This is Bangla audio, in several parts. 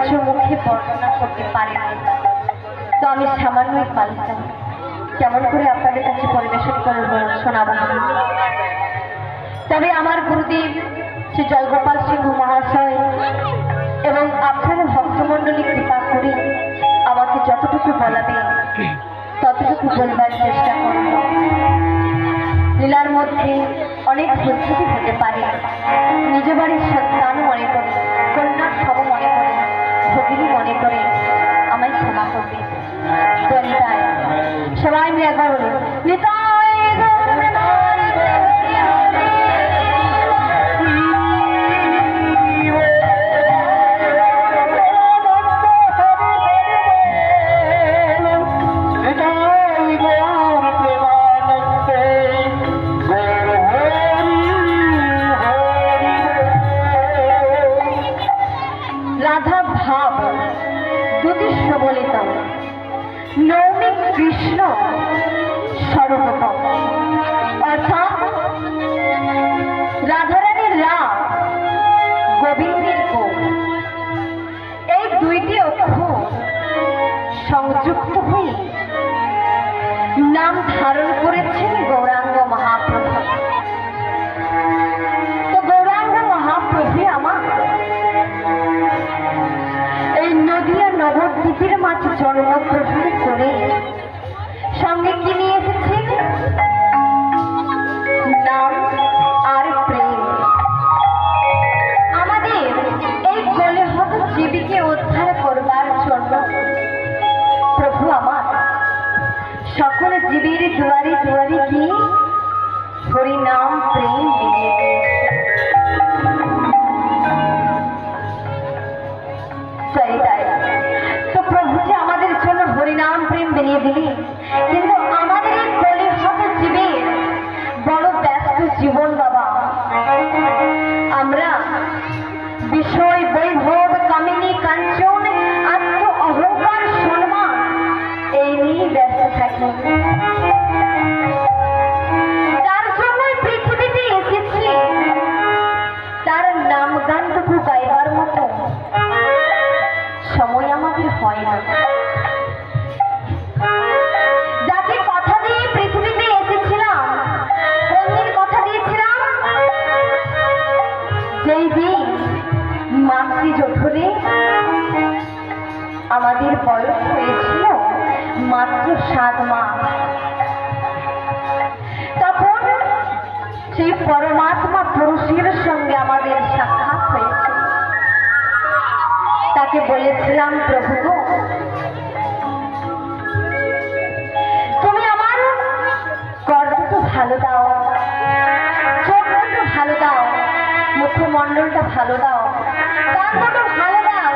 পঞ্চ মুখে বর্ণনা করতে পারি তো আমি সামান্যই পালিতাম কেমন করে আপনাদের কাছে পরিবেশন করে শোনাবো? তবে আমার গুরুদেব শ্রী জয়গোপাল সিংহ মহাশয় এবং আপনার ভক্তমণ্ডলী কৃপা করে আমাকে যতটুকু বলাবে, ততটুকু বলবার চেষ্টা করব। লীলার মধ্যে অনেক পদ্ধতি হতে পারে। নিজ বাড়ির সন্তান মনে করে, কন্যার সম মনে করে। ভগিনী মনে করে আমায় ক্ষমা করবে। সবাই মিলে একবার সর্বতম অর্থাৎ গোবিন্দের গো এই দুইটি নাম ধারণ করেছেন গৌরাঙ্গ তো গৌরাঙ্গ আমার এই নদিয়া জন্মগ্রহণ हरि नाम प्रेम বয়স হয়েছিল মাত্র সাত মাস। তখন সেই পরমাত্মা পুরুষের সঙ্গে আমাদের সাক্ষাৎ হয়েছে তাকে বলেছিলাম, প্রভু তুমি আমার কর দুটো ভালো দাও ভালো দাও মুখমণ্ডলটা ভালো দাও কান ভালো দাও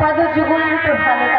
পদ ভালো দাও।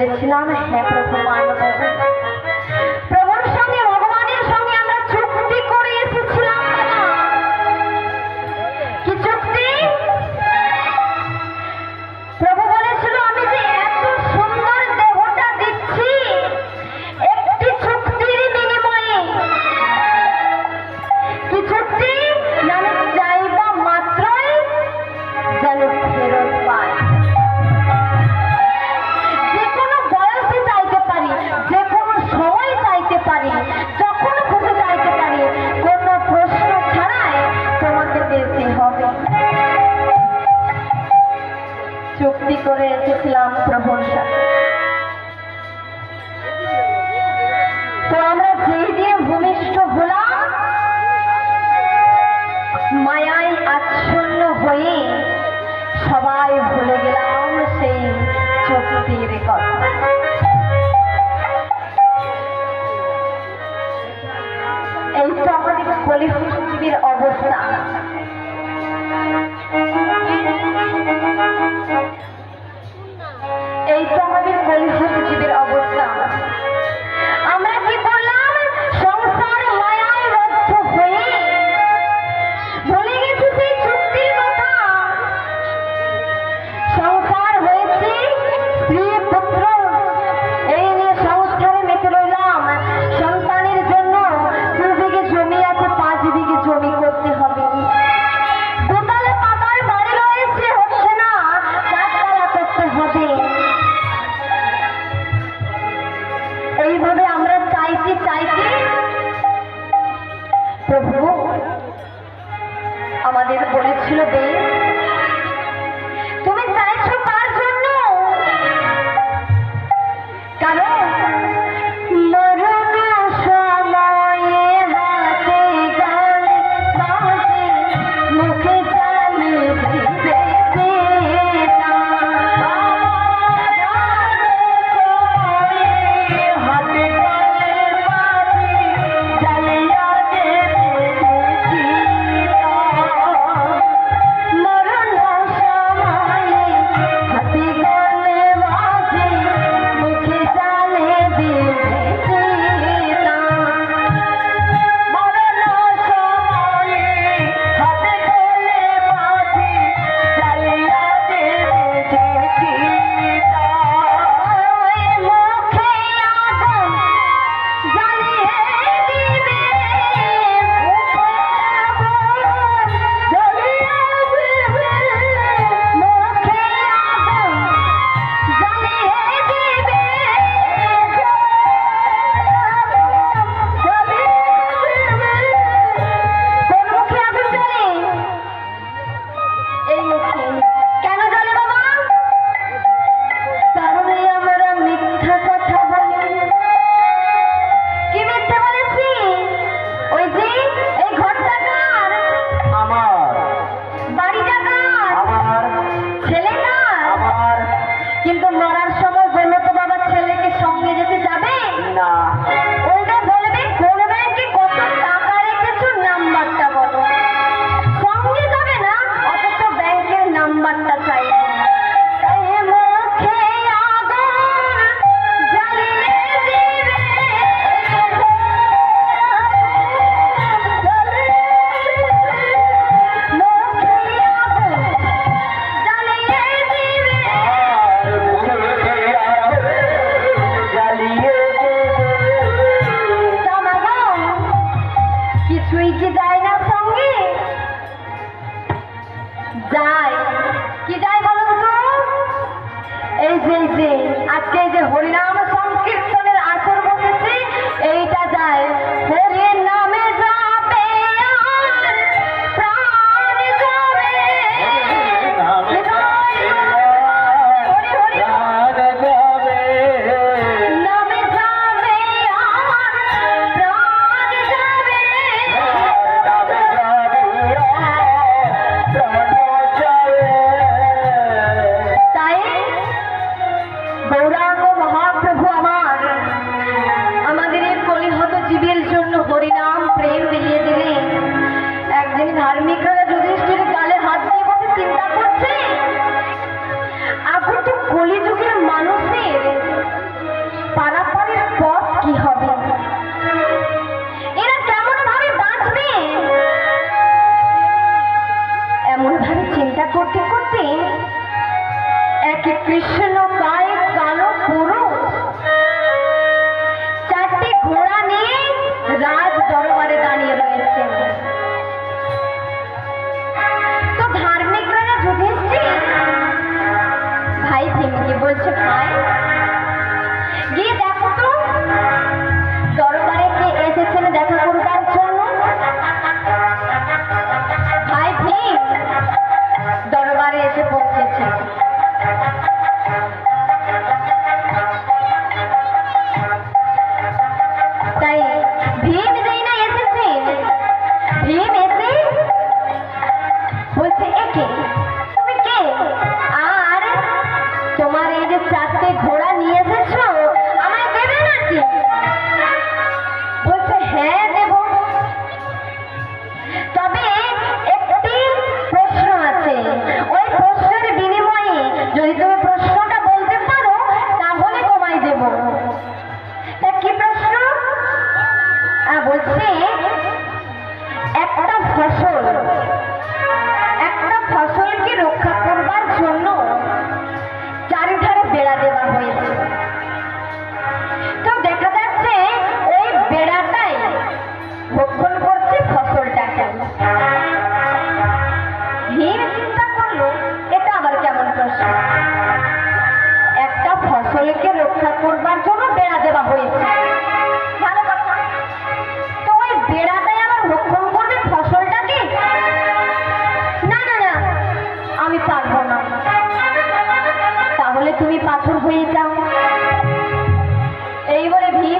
বলেছিলাম হ্যাঁ প্রভু মানব চুক্তি করে এসেছিলাম প্রভুর সাথে। তো আমরা যেই দিয়ে মায়ায় আচ্ছন্ন হয়ে সবাই ভুলে গেলাম সেই চুক্তির এই তো অবস্থা। এই তো আমাদের কলিহ পৃথিবীর অবস্থা।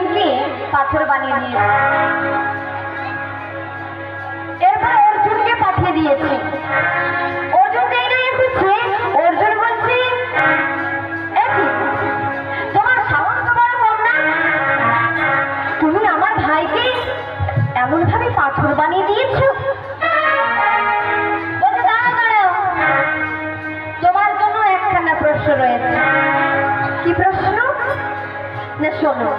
সিমেন্ট দিয়ে পাথর বানিয়ে দিয়েছে এরপর অর্জুনকে পাঠিয়ে দিয়েছে। তুমি আমার ভাইকে পাথর বানিয়ে দিয়েছ? তোমার জন্য একখানা প্রশ্ন রয়েছে। কি প্রশ্ন? না শোনো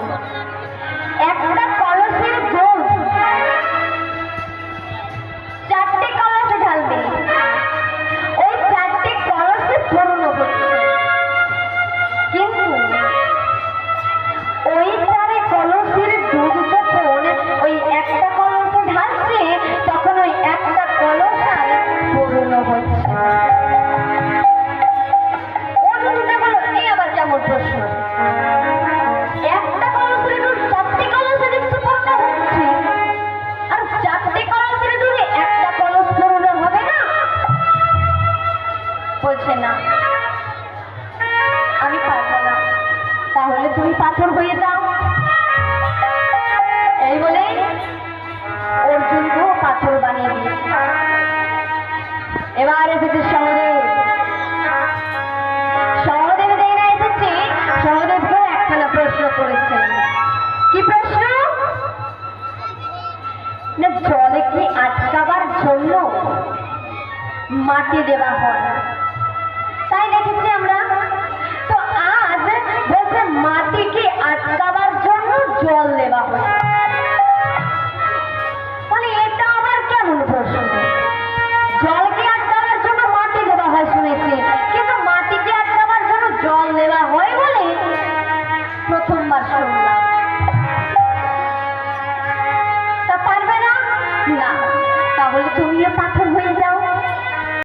এবার এসেছি সহদেব। সহদেব দেখে এসেছি সহদেবকে একখানা প্রশ্ন করেছেন কি প্রশ্ন? না, জলে কি আটকাবার জন্য মাটি দেওয়া হয় তাই দেখেছি আমরা। তো আজ বলছে মাটিকে আটকাবার জন্য জল